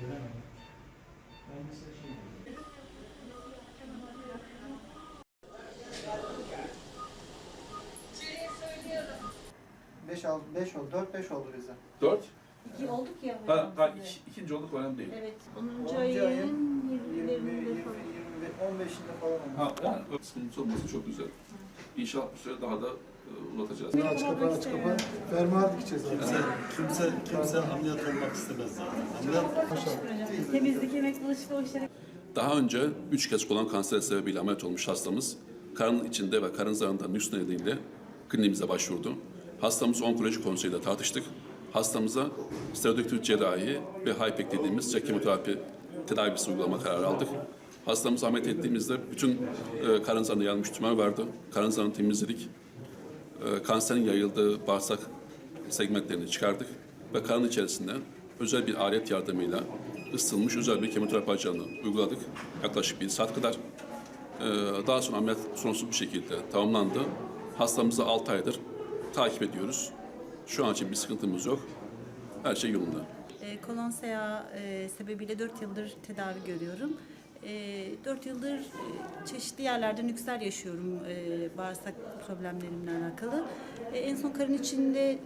Göremedim. Ben mesela şey Beş oldu, beş oldu, dört beş oldu bize. Dört. İki olduk ya. Ha, ha iki, ikinci olduk önemli değil. Evet. 10. 10. ayın ayın 20, 20, 20'lerinde falan. 15'inde falan oldu. Ha, yani sıkıntı olması çok güzel. İnşallah bu süre daha da e, uzatacağız. Aç kapı aç kapı. Fermuar dikeceğiz abi. Kimse, kimse, kimse ameliyat olmak istemez zaten. Ameliyat Temizlik, yemek, bulaşık o işlere Daha önce üç kez kolon kanseri sebebiyle ameliyat olmuş hastamız karın içinde ve karın zarında nüks nedeniyle kliniğimize başvurdu. Hastamız onkoloji konseyiyle tartıştık. Hastamıza steroidektif cerrahi ve HIPEC dediğimiz kemoterapi tedavisi uygulama kararı aldık. Hastamızı ameliyat ettiğimizde bütün e, karın zarında yanmış tümör vardı. Karın zarını temizledik. E, kanserin yayıldığı bağırsak segmentlerini çıkardık ve karın içerisinde özel bir alet yardımıyla ısıtılmış özel bir kemoterapi aracını uyguladık. Yaklaşık bir saat kadar. E, daha sonra ameliyat sorunsuz bir şekilde tamamlandı. Hastamızı 6 aydır takip ediyoruz. Şu an için bir sıkıntımız yok. Her şey yolunda. E, kolon seyağı e, sebebiyle 4 yıldır tedavi görüyorum. E, 4 yıldır e, çeşitli yerlerde nüksler yaşıyorum e, bağırsak problemlerimle alakalı. E, en son karın içinde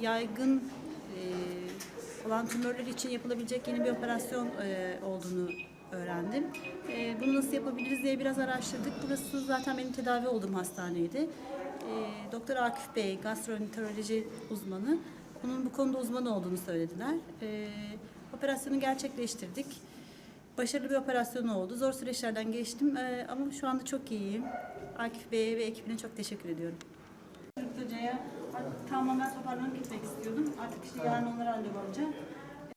yaygın olan tümörler için yapılabilecek yeni bir operasyon olduğunu öğrendim. Bunu nasıl yapabiliriz diye biraz araştırdık. Burası zaten benim tedavi olduğum hastaneydi. Doktor Akif Bey, gastroenteroloji uzmanı. Onun bu konuda uzman olduğunu söylediler. Operasyonu gerçekleştirdik. Başarılı bir operasyon oldu. Zor süreçlerden geçtim E, ama şu anda çok iyiyim. Akif Bey'e ve ekibine çok teşekkür ediyorum. Hoca'ya artık tamamen toparlanıp gitmek istiyordum. Artık işte yarın onlara randevu alacağım.